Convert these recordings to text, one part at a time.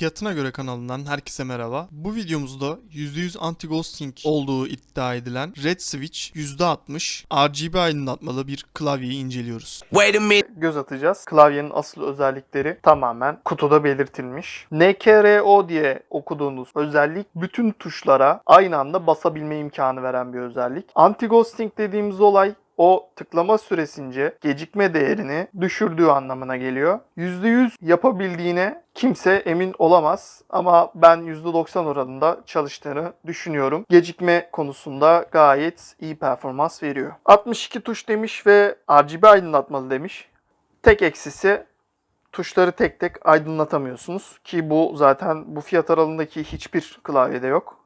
Fiyatına göre kanalından herkese merhaba. Bu videomuzda %100 anti-ghosting olduğu iddia edilen Red Switch %60 RGB aydınlatmalı bir klavyeyi inceliyoruz. Wait a minute. göz atacağız. Klavyenin asıl özellikleri tamamen kutuda belirtilmiş. NKRO diye okuduğunuz özellik bütün tuşlara aynı anda basabilme imkanı veren bir özellik. Anti-ghosting dediğimiz olay o tıklama süresince gecikme değerini düşürdüğü anlamına geliyor. %100 yapabildiğine kimse emin olamaz ama ben %90 oranında çalıştığını düşünüyorum. Gecikme konusunda gayet iyi performans veriyor. 62 tuş demiş ve RGB aydınlatmalı demiş. Tek eksisi tuşları tek tek aydınlatamıyorsunuz ki bu zaten bu fiyat aralığındaki hiçbir klavyede yok.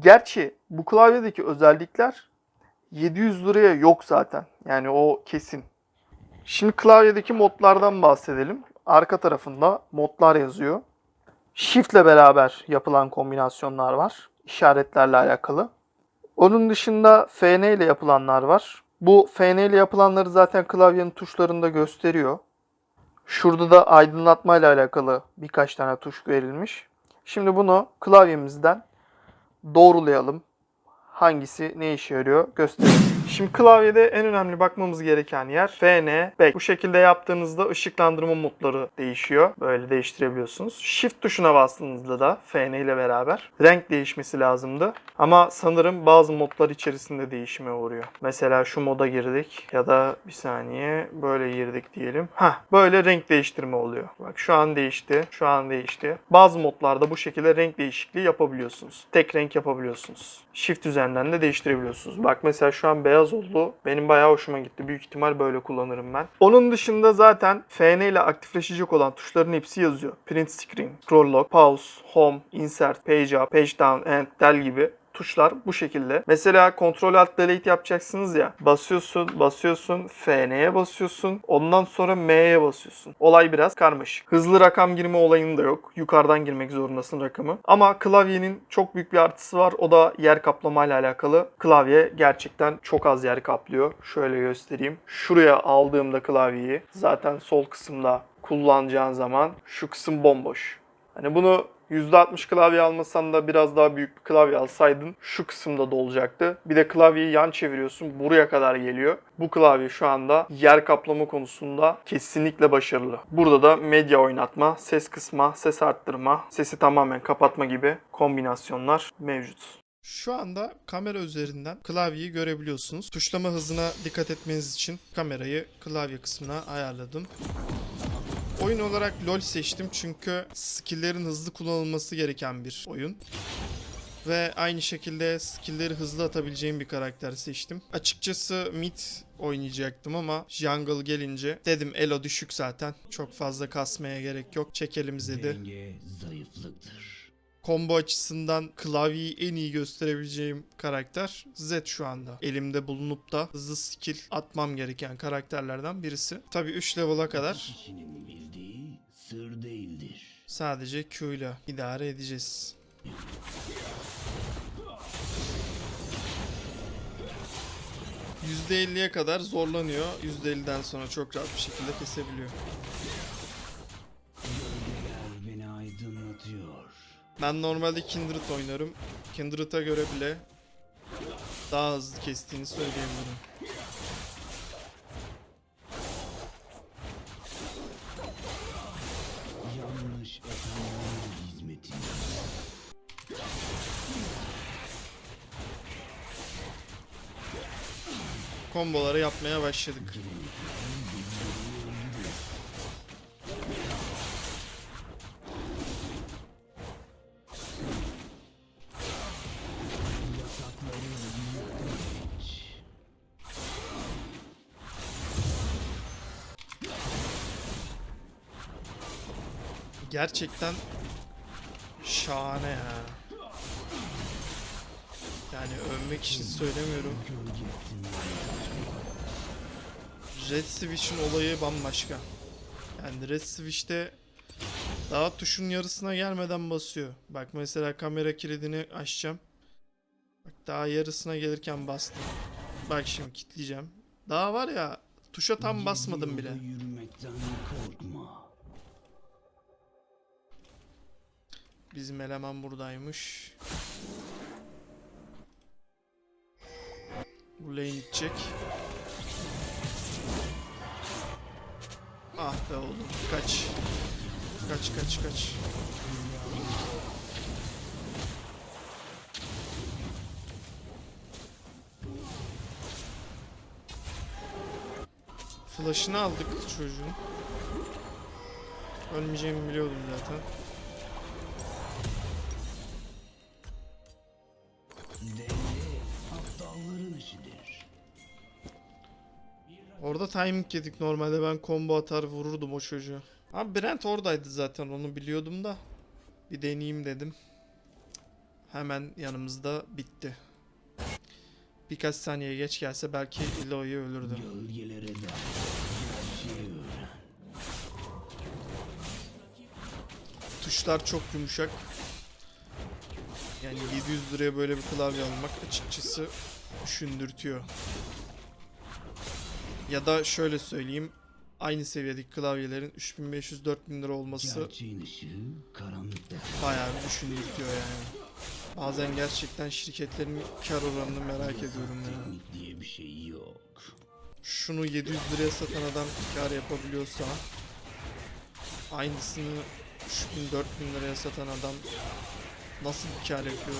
Gerçi bu klavyedeki özellikler 700 liraya yok zaten. Yani o kesin. Şimdi klavyedeki modlardan bahsedelim. Arka tarafında modlar yazıyor. Shift ile beraber yapılan kombinasyonlar var. İşaretlerle alakalı. Onun dışında FN ile yapılanlar var. Bu FN ile yapılanları zaten klavyenin tuşlarında gösteriyor. Şurada da aydınlatma ile alakalı birkaç tane tuş verilmiş. Şimdi bunu klavyemizden doğrulayalım. Hangisi ne işe yarıyor gösterelim. Şimdi klavyede en önemli bakmamız gereken yer FN back. Bu şekilde yaptığınızda ışıklandırma modları değişiyor. Böyle değiştirebiliyorsunuz. Shift tuşuna bastığınızda da FN ile beraber renk değişmesi lazımdı. Ama sanırım bazı modlar içerisinde değişime uğruyor. Mesela şu moda girdik ya da bir saniye böyle girdik diyelim. Hah böyle renk değiştirme oluyor. Bak şu an değişti. Şu an değişti. Bazı modlarda bu şekilde renk değişikliği yapabiliyorsunuz. Tek renk yapabiliyorsunuz. Shift üzerinden de değiştirebiliyorsunuz. Bak mesela şu an beyaz oldu. Benim bayağı hoşuma gitti. Büyük ihtimal böyle kullanırım ben. Onun dışında zaten FN ile aktifleşecek olan tuşların hepsi yazıyor. Print screen, scroll lock, pause, home, insert, page up, page down, end, del gibi tuşlar bu şekilde. Mesela Ctrl Alt Delete yapacaksınız ya. Basıyorsun, basıyorsun, FN'ye basıyorsun. Ondan sonra M'ye basıyorsun. Olay biraz karmaşık. Hızlı rakam girme olayın da yok. Yukarıdan girmek zorundasın rakamı. Ama klavyenin çok büyük bir artısı var. O da yer kaplama ile alakalı. Klavye gerçekten çok az yer kaplıyor. Şöyle göstereyim. Şuraya aldığımda klavyeyi zaten sol kısımda kullanacağın zaman şu kısım bomboş. Hani bunu %60 klavye almasan da biraz daha büyük bir klavye alsaydın şu kısımda dolacaktı. Bir de klavyeyi yan çeviriyorsun buraya kadar geliyor. Bu klavye şu anda yer kaplama konusunda kesinlikle başarılı. Burada da medya oynatma, ses kısma, ses arttırma, sesi tamamen kapatma gibi kombinasyonlar mevcut. Şu anda kamera üzerinden klavyeyi görebiliyorsunuz. Tuşlama hızına dikkat etmeniz için kamerayı klavye kısmına ayarladım. Oyun olarak LoL seçtim çünkü skill'lerin hızlı kullanılması gereken bir oyun. Ve aynı şekilde skill'leri hızlı atabileceğim bir karakter seçtim. Açıkçası mid oynayacaktım ama jungle gelince dedim elo düşük zaten. Çok fazla kasmaya gerek yok. Çekelim Zed'i. Denge zayıflıktır. Combo açısından klavyeyi en iyi gösterebileceğim karakter Zed şu anda. Elimde bulunup da hızlı skill atmam gereken karakterlerden birisi. Tabi 3 level'a kadar Kişinin bildiği sır değildir. sadece Q ile idare edeceğiz. %50'ye kadar zorlanıyor. %50'den sonra çok rahat bir şekilde kesebiliyor. Ben normalde Kindred oynarım. Kindred'a göre bile daha hızlı kestiğini söyleyebilirim. Yanlış hizmetinde. Komboları yapmaya başladık. Gerçekten şahane ya. Yani övmek için söylemiyorum. Red Switch'in olayı bambaşka. Yani Red Switch'te daha tuşun yarısına gelmeden basıyor. Bak mesela kamera kilidini açacağım. Bak daha yarısına gelirken bastım. Bak şimdi kilitleyeceğim. Daha var ya tuşa tam basmadım bile. Yürümekten korkma. Bizim eleman buradaymış. Bu lane gidecek. Ah be oğlum kaç. Kaç kaç kaç. Flash'ını aldık çocuğun. Ölmeyeceğimi biliyordum zaten. Orada timing yedik normalde ben combo atar vururdum o çocuğu. Abi Brent oradaydı zaten onu biliyordum da. Bir deneyeyim dedim. Hemen yanımızda bitti. Birkaç saniye geç gelse belki Eloy ölürdü. Gölgelere de. Tuşlar çok yumuşak. Yani 700 liraya böyle bir klavye almak açıkçası düşündürtüyor. Ya da şöyle söyleyeyim. Aynı seviyedeki klavyelerin 3500-4000 lira olması bayağı bir düşündürtüyor yani. Bazen gerçekten şirketlerin kar oranını merak ediyorum ya. Teknik diye bir şey yok. Şunu 700 liraya satan adam kar yapabiliyorsa aynısını 3000-4000 liraya satan adam nasıl bir kar yapıyor?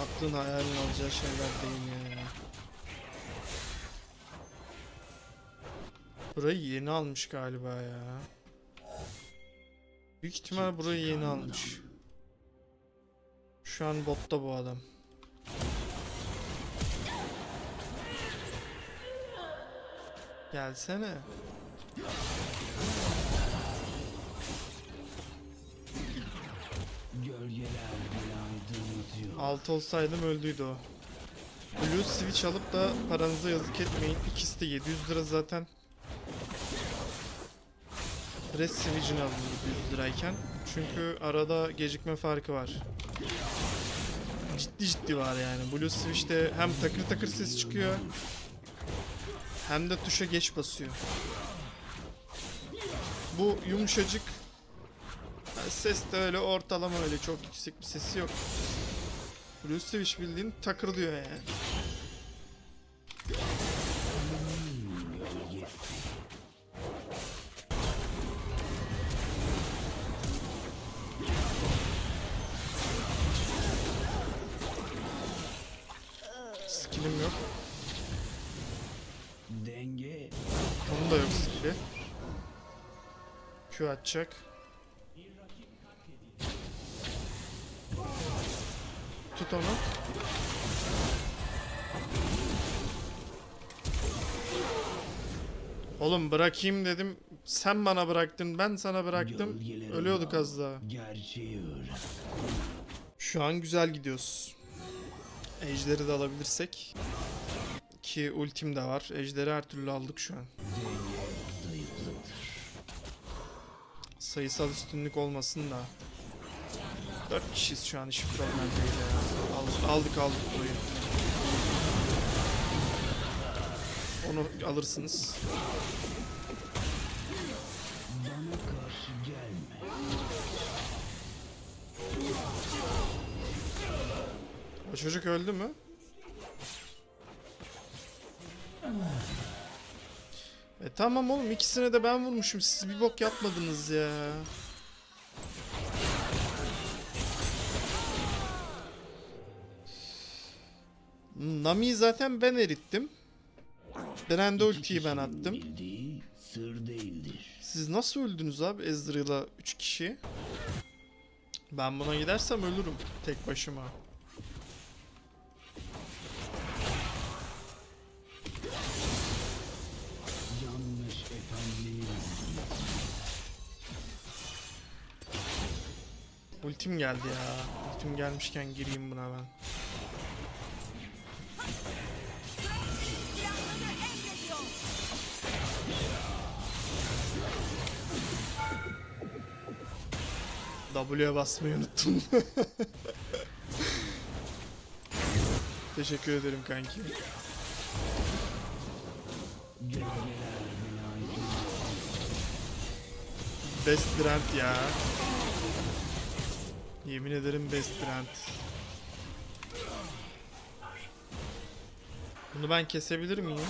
Aklın hayalin alacağı şeyler değil ya. Burayı yeni almış galiba ya. Büyük ihtimal burayı yeni almış. Şu an botta bu adam. Gelsene. 6 olsaydım öldüydü o. Blue Switch alıp da paranıza yazık etmeyin. İkisi de 700 lira zaten. Red Switch'ini alın 700 lirayken. Çünkü arada gecikme farkı var. Ciddi ciddi var yani. Blue Switch'te hem takır takır ses çıkıyor. Hem de tuşa geç basıyor. Bu yumuşacık ses de öyle ortalama öyle çok yüksek bir sesi yok. Switch bildiğin takır diyor yani. Skill'im yok. Denge Onun da yok skill'i. Q atacak. Tut onu. Oğlum bırakayım dedim. Sen bana bıraktın, ben sana bıraktım. Ölüyorduk az daha. Şu an güzel gidiyoruz. Ejderi de alabilirsek. Ki ultim de var. Ejderi her türlü aldık şu an. Sayısal üstünlük olmasın da. 4 kişiyiz şu an hiç problem değil ya. Aldık aldık, burayı. Onu alırsınız. Bana karşı gelme. O çocuk öldü mü? E tamam oğlum ikisine de ben vurmuşum. Siz bir bok yapmadınız ya. Nami'yi zaten ben erittim. Brand'e ultiyi ben attım. Sır değildir. Siz nasıl öldünüz abi Ezreal'a 3 kişi? Ben buna gidersem ölürüm tek başıma. Ultim geldi ya. Ultim gelmişken gireyim buna ben. W'ye basmayı unuttum. Teşekkür ederim kanki. Best brand ya. Yemin ederim best brand. Bunu ben kesebilir miyim?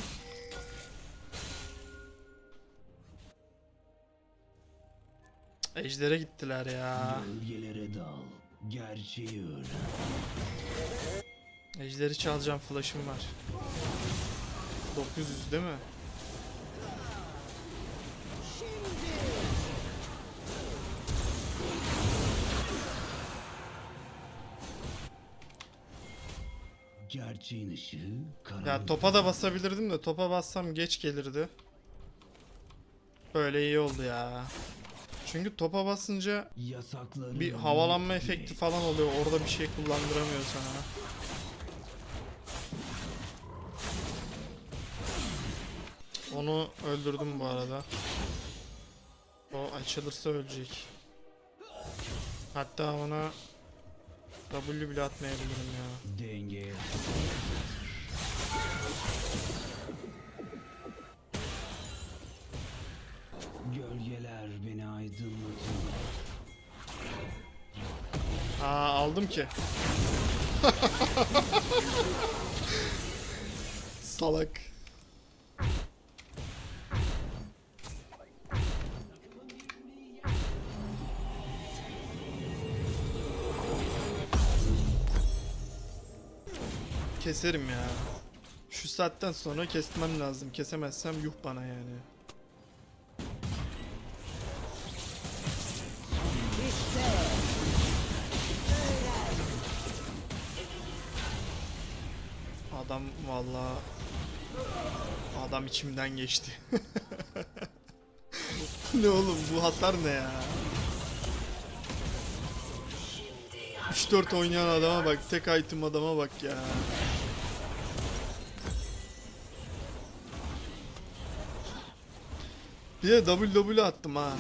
Ejder'e gittiler ya. Gölgelere dal. Gerçeği öğren. Ejder'i çalacağım flash'ım var. 900 değil mi? Gerçeğin ışığı karanlık. Ya topa da basabilirdim de topa bassam geç gelirdi. Böyle iyi oldu ya. Çünkü topa basınca Yasakları bir havalanma efekti falan oluyor. Orada bir şey kullandıramıyor sana. Onu öldürdüm bu arada. O açılırsa ölecek. Hatta ona W bile atmayabilirim ya. Denge. Aa aldım ki. Salak. Keserim ya. Şu saatten sonra kesmem lazım. Kesemezsem yuh bana yani. Adam valla adam içimden geçti. ne oğlum bu hasar ne ya? 3-4 oynayan adama bak, tek item adama bak ya. Bir de WW attım ha.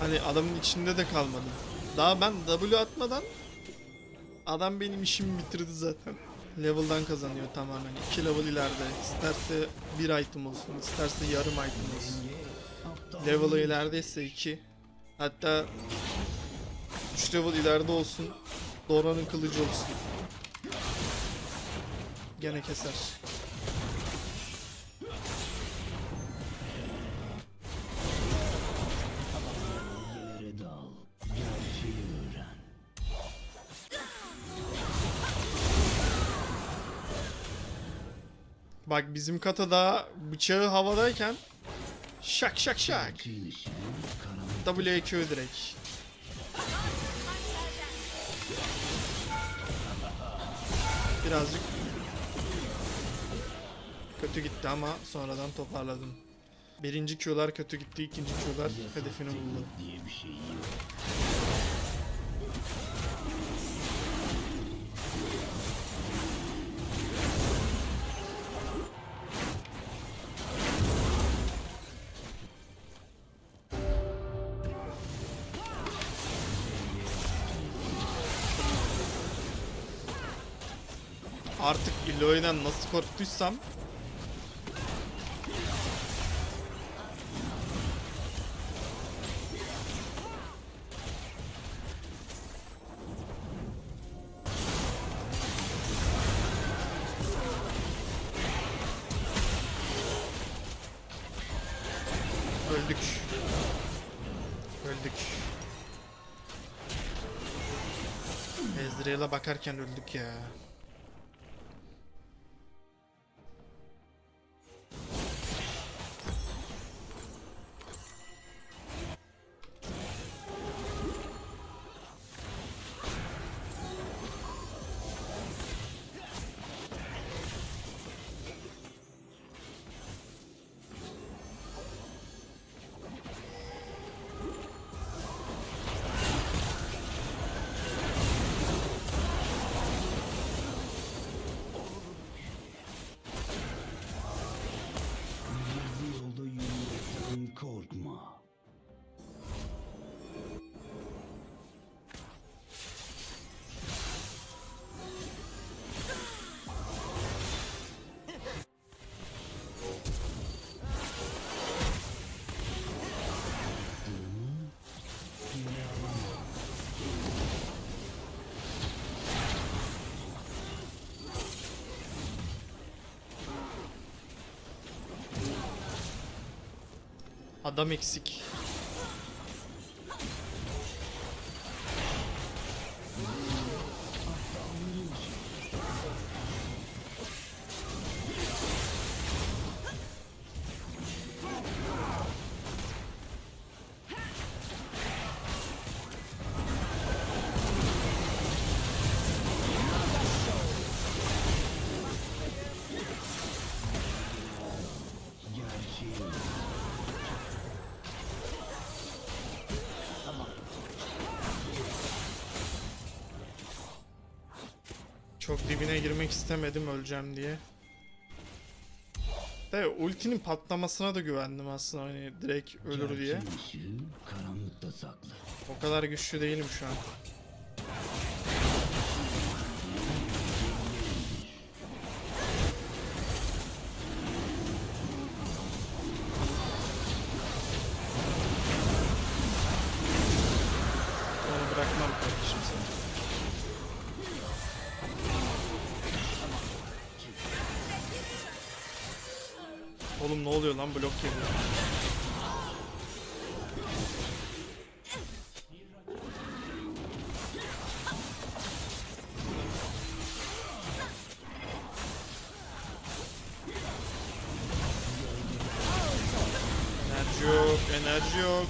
Hani adamın içinde de kalmadım. Daha ben W atmadan adam benim işimi bitirdi zaten. Level'dan kazanıyor tamamen. 2 level ileride. İsterse bir item olsun, isterse yarım item olsun. Level'ı ilerideyse 2. Hatta 3 level ileride olsun. Dora'nın kılıcı olsun. Gene keser. Bak bizim katada bıçağı havadayken şak şak şak. WQ direkt. Birazcık kötü gitti ama sonradan toparladım. Birinci Q'lar kötü gitti, ikinci Q'lar hedefini buldu. Korktuysam Öldük. Öldük. Ezreal'a bakarken öldük ya. Adam eksik. Çok dibine girmek istemedim öleceğim diye. De ultinin patlamasına da güvendim aslında hani direkt ölür diye. O kadar güçlü değilim şu an. Oğlum ne oluyor lan blok geliyor. Enerji yok, enerji yok.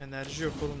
Enerji yok oğlum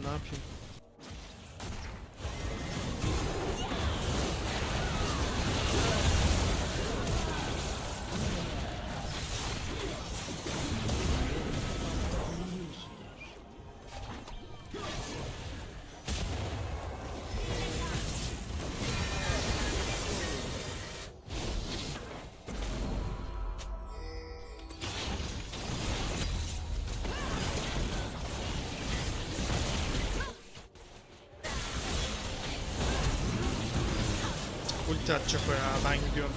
Ulti atacak o ya ben gidiyorum.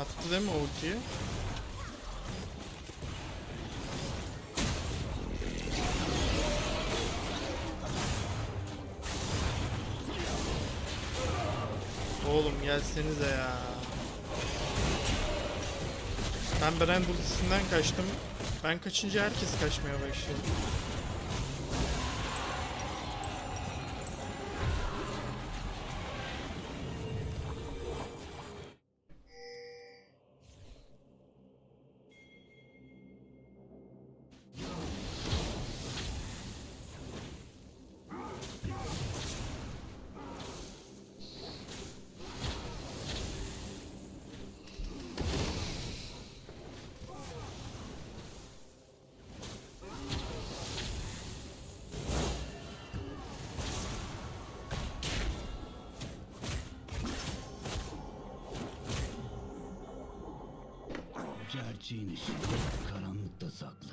Attı değil mi ultiyi? Oğlum gelsenize ya. Ben Brand ultisinden kaçtım. Ben kaçınca herkes kaçmaya başladı. Gerçeğin ışığı karanlıkta saklı.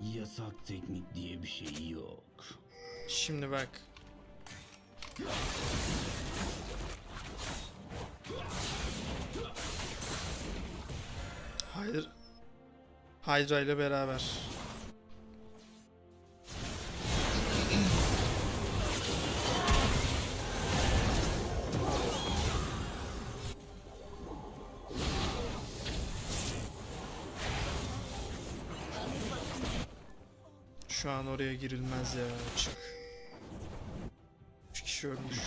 Yasak teknik diye bir şey yok. Şimdi bak. Hydra ile beraber. Şu an oraya girilmez ya. Çık. Üç kişi ölmüş.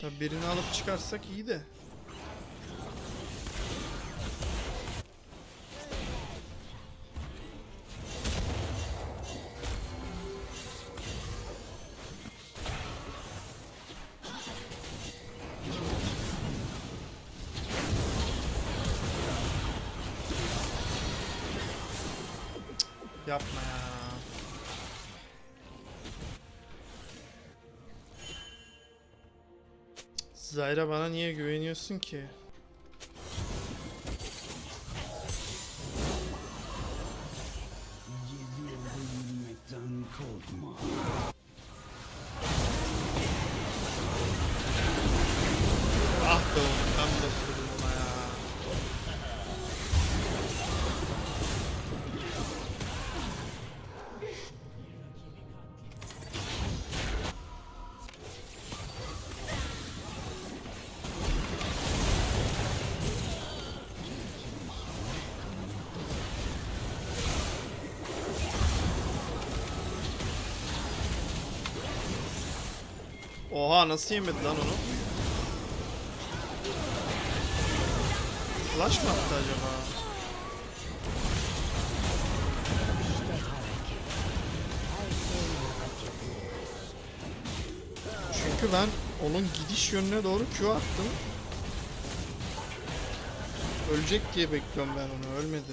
Tabi birini alıp çıkarsak iyi de. Zayra bana niye güveniyorsun ki? Ah be oğlum. Ben de sordum Oha nasıl yemedi lan onu? Flash mı attı acaba? Çünkü ben onun gidiş yönüne doğru Q attım. Ölecek diye bekliyorum ben onu. Ölmedi.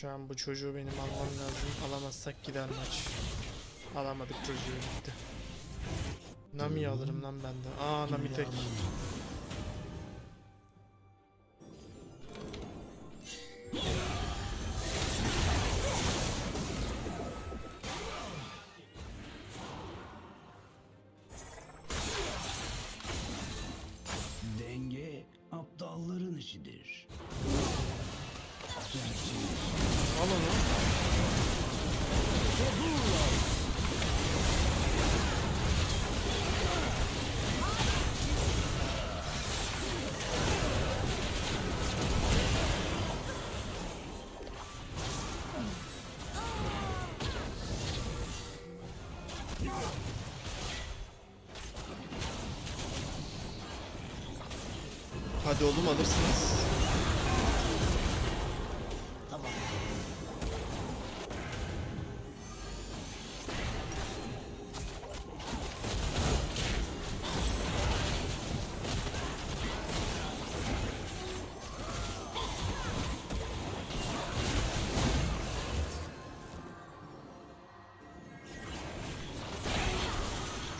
Şu an bu çocuğu benim almam lazım. Alamazsak gider maç. Alamadık çocuğu gitti. Nami'yi alırım lan ben de. Aa Nami tek. Hadi oğlum alırsınız.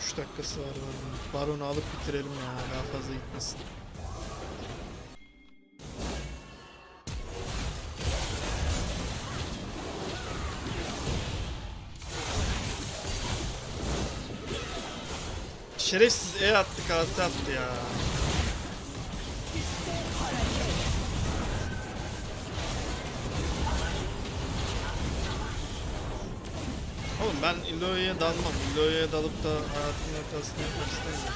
Üç dakikası var. Baron'u alıp bitirelim ya. Daha fazla gitmesin. Şerefsiz E attı kartı attı ya. Oğlum ben Iloya'ya dalmam. Iloya'ya dalıp da hayatımın ortasına yapmak istemiyorum.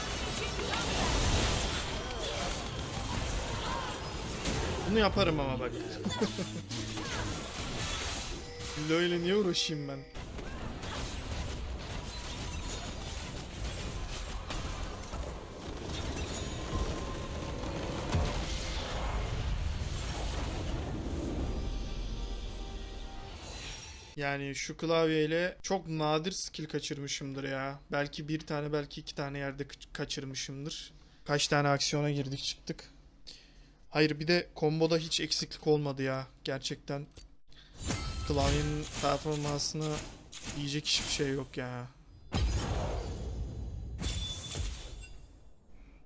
Bunu yaparım ama bak. Iloya'yla niye uğraşayım ben? Yani şu klavyeyle çok nadir skill kaçırmışımdır ya. Belki bir tane belki iki tane yerde kaç- kaçırmışımdır. Kaç tane aksiyona girdik çıktık. Hayır bir de komboda hiç eksiklik olmadı ya. Gerçekten klavyenin performansına diyecek hiçbir şey yok ya.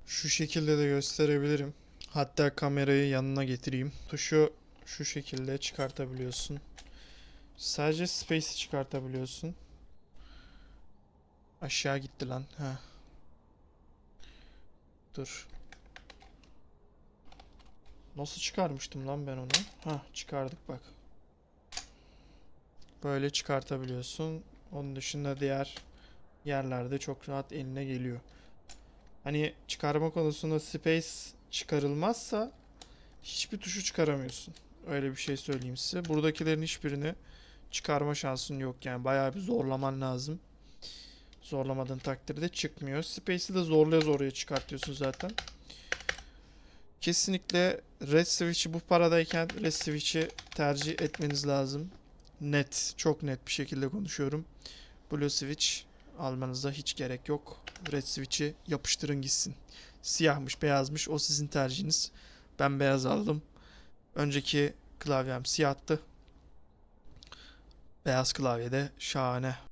Şu şekilde de gösterebilirim. Hatta kamerayı yanına getireyim. Tuşu şu şekilde çıkartabiliyorsun. Sadece space'i çıkartabiliyorsun. Aşağı gitti lan. Ha. Dur. Nasıl çıkarmıştım lan ben onu? Ha, çıkardık bak. Böyle çıkartabiliyorsun. Onun dışında diğer yerlerde çok rahat eline geliyor. Hani çıkarma konusunda space çıkarılmazsa hiçbir tuşu çıkaramıyorsun. Öyle bir şey söyleyeyim size. Buradakilerin hiçbirini çıkarma şansın yok yani. Bayağı bir zorlaman lazım. Zorlamadığın takdirde çıkmıyor. Space'i de zorlaya zorlaya çıkartıyorsun zaten. Kesinlikle Red Switch'i bu paradayken Red Switch'i tercih etmeniz lazım. Net, çok net bir şekilde konuşuyorum. Blue Switch almanıza hiç gerek yok. Red Switch'i yapıştırın gitsin. Siyahmış, beyazmış o sizin tercihiniz. Ben beyaz aldım. Önceki klavyem siyahtı. Beyaz klavyede şahane.